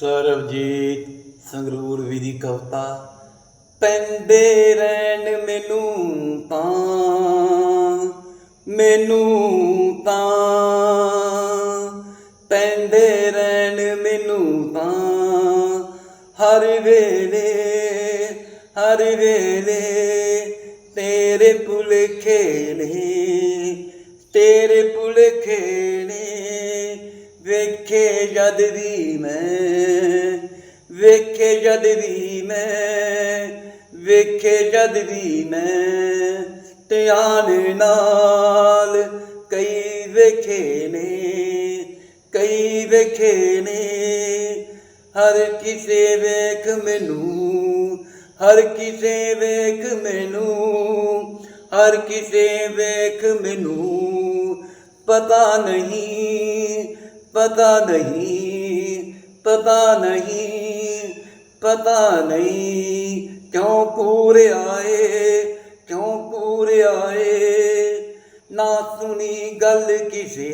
ਸਰਬਜੀਤ ਸੰਗਰੂਰ ਵੀ ਦੀ ਕਵਤਾ, ਪੈਂਦੇ ਰਹਿਣ ਮੈਨੂੰ ਤਾਂ ਮੈਨੂੰ ਤਾਂ, ਪੈਂਦੇ ਰਹਿਣ ਮੈਨੂੰ ਤਾਂ, ਹਰ ਵੇਲੇ ਹਰ ਵੇਲੇ ਤੇਰੇ ਭੁਲੇਖੇ ਨੇ ਤੇਰੇ ਭੁਲੇਖੇ ਨੇ ਵੇਖੇ ਜਦ ਦੀ ਮੈਂ, ਵੇਖੇ ਜਦ ਦੀ ਮੈਂ, ਵੇਖੇ ਜਦ ਦੀ ਮੈਂ, ਧਿਆਨ ਨਾਲ ਕਈ ਵੇਖੇ ਨੇ, ਕਈ ਵੇਖੇ ਨੇ। ਹਰ ਕਿਸੇ ਵੇਖ ਮੈਨੂੰ, ਹਰ ਕਿਸੇ ਵੇਖ ਮੈਨੂੰ, ਹਰ ਕਿਸੇ ਵੇਖ ਮੈਨੂੰ, ਪਤਾ ਨਹੀਂ ਪਤਾ ਨਹੀਂ ਪਤਾ ਨਹੀਂ ਪਤਾ ਨਹੀਂ ਕਿਉਂ ਪੂਰੇ ਆਏ, ਕਿਉਂ ਪੂਰੇ ਆਏ। ਨਾ ਸੁਣੀ ਗੱਲ ਕਿਸੇ,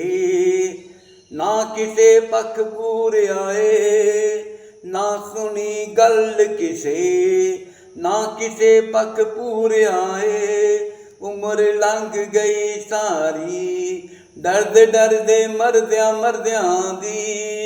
ਨਾ ਕਿਸੇ ਪੱਖ ਪੂਰੇ ਆਏ। ਨਾ ਸੁਣੀ ਗੱਲ ਕਿਸੇ, ਨਾ ਕਿਸੇ ਪੱਖ ਪੂਰੇ ਆਏ। ਉਮਰ ਲੰਘ ਗਈ ਸਾਰੀ ਡਰਦੇ ਡਰਦੇ ਮਰਦਿਆਂ ਮਰਦਿਆਂ ਦੀ